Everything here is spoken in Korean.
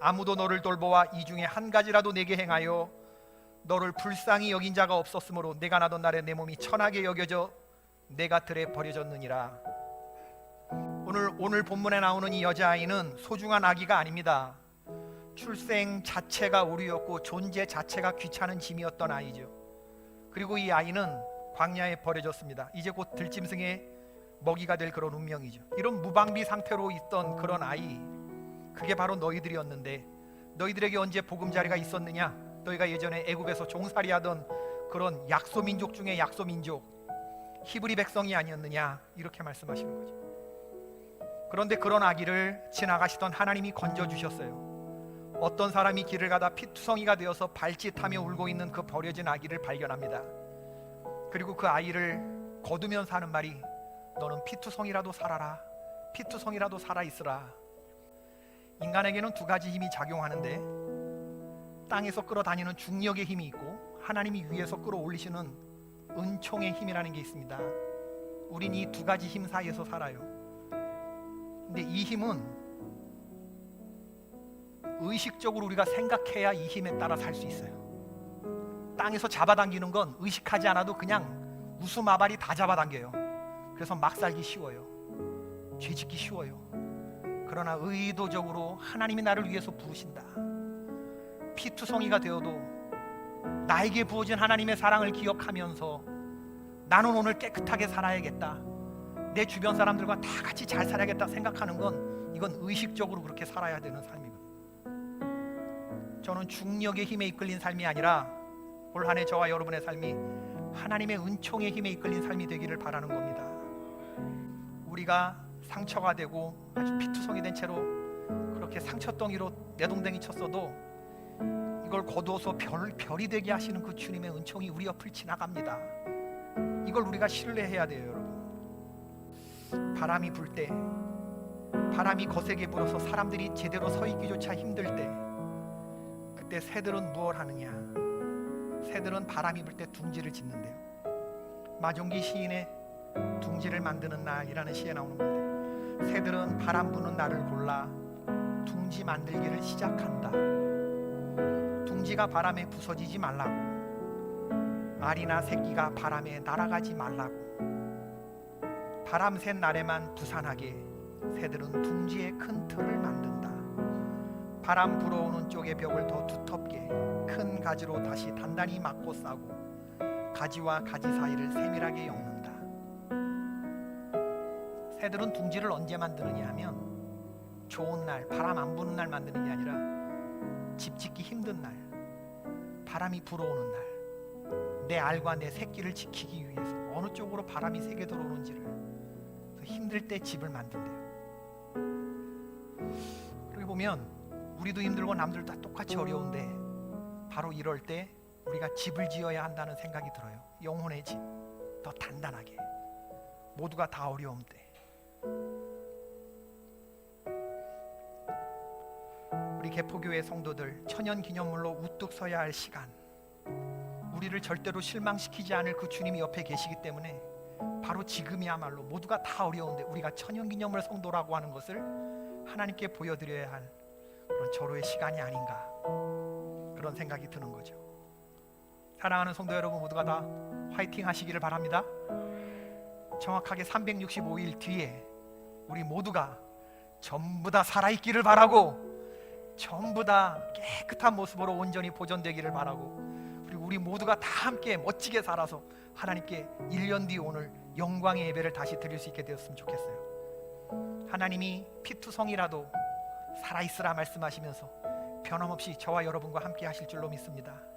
아무도 너를 돌보아 이 중에 한 가지라도 내게 행하여 너를 불쌍히 여긴 자가 없었으므로 내가 나던 날에 내 몸이 천하게 여겨져 내가 들에 버려졌느니라. 오늘 오늘 본문에 나오는 이 여자아이는 소중한 아기가 아닙니다. 출생 자체가 오류였고 존재 자체가 귀찮은 짐이었던 아이죠. 그리고 이 아이는 광야에 버려졌습니다. 이제 곧 들짐승의 먹이가 될 그런 운명이죠. 이런 무방비 상태로 있던 그런 아이, 그게 바로 너희들이었는데 너희들에게 언제 보금자리가 있었느냐? 너희가 예전에 애굽에서 종살이하던 그런 약소 민족 중에 약소 민족, 히브리 백성이 아니었느냐? 이렇게 말씀하시는 거죠. 그런데 그런 아기를 지나가시던 하나님이 건져 주셨어요. 어떤 사람이 길을 가다 피투성이가 되어서 발짓하며 울고 있는 그 버려진 아기를 발견합니다. 그리고 그 아이를 거두면서 하는 말이 너는 피투성이라도 살아라. 피투성이라도 살아 있으라. 인간에게는 두 가지 힘이 작용하는데 땅에서 끌어다니는 중력의 힘이 있고 하나님이 위에서 끌어올리시는 은총의 힘이라는 게 있습니다. 우린 이 두 가지 힘 사이에서 살아요. 근데 이 힘은 의식적으로 우리가 생각해야 이 힘에 따라 살 수 있어요. 땅에서 잡아당기는 건 의식하지 않아도 그냥 우수마발이 다 잡아당겨요. 그래서 막 살기 쉬워요. 죄 짓기 쉬워요. 그러나 의도적으로 하나님이 나를 위해서 부르신다. 피투성이가 되어도 나에게 부어진 하나님의 사랑을 기억하면서 나는 오늘 깨끗하게 살아야겠다. 내 주변 사람들과 다 같이 잘 살아야겠다 생각하는 건 이건 의식적으로 그렇게 살아야 되는 삶이거든요. 저는 중력의 힘에 이끌린 삶이 아니라 올 한해 저와 여러분의 삶이 하나님의 은총의 힘에 이끌린 삶이 되기를 바라는 겁니다. 우리가 상처가 되고 아주 피투성이 된 채로 그렇게 상처덩이로 내동댕이 쳤어도 이걸 거두어서 별, 별이 되게 하시는 그 주님의 은총이 우리 옆을 지나갑니다. 이걸 우리가 신뢰해야 돼요, 여러분. 바람이 불 때, 바람이 거세게 불어서 사람들이 제대로 서 있기조차 힘들 때, 그때 새들은 무엇 하느냐? 새들은 바람이 불 때 둥지를 짓는데요. 마종기 시인의 둥지를 만드는 날이라는 시에 나오는 건데, 새들은 바람 부는 날을 골라 둥지 만들기를 시작한다. 둥지가 바람에 부서지지 말라고, 알이나 새끼가 바람에 날아가지 말라고. 바람 샌 날에만 부산하게 새들은 둥지에 큰 틀을 만든다. 바람 불어오는 쪽의 벽을 더 두텁게 큰 가지로 다시 단단히 막고 싸고 가지와 가지 사이를 세밀하게 엮는다. 새들은 둥지를 언제 만드느냐 하면 좋은 날, 바람 안 부는 날 만드는 게 아니라 집 짓기 힘든 날, 바람이 불어오는 날, 내 알과 내 새끼를 지키기 위해서 어느 쪽으로 바람이 세게 들어오는지를 힘들 때 집을 만든대요. 그러고 보면 우리도 힘들고 남들도 다 똑같이 어려운데 바로 이럴 때 우리가 집을 지어야 한다는 생각이 들어요. 영혼의 집, 더 단단하게. 모두가 다 어려움 때. 우리 개포교회 성도들 천연 기념물로 우뚝 서야 할 시간. 우리를 절대로 실망시키지 않을 그 주님이 옆에 계시기 때문에 바로 지금이야말로 모두가 다 어려운데 우리가 천연 기념물 성도라고 하는 것을 하나님께 보여드려야 할 그런 절호의 시간이 아닌가 그런 생각이 드는 거죠. 사랑하는 성도 여러분 모두가 다 화이팅 하시기를 바랍니다. 정확하게 365일 뒤에 우리 모두가 전부 다 살아있기를 바라고 전부 다 깨끗한 모습으로 온전히 보존되기를 바라고 그리고 우리 모두가 다 함께 멋지게 살아서 하나님께 1년 뒤 오늘 영광의 예배를 다시 드릴 수 있게 되었으면 좋겠어요. 하나님이 피투성이라도 살아있으라 말씀하시면서 변함없이 저와 여러분과 함께 하실 줄로 믿습니다.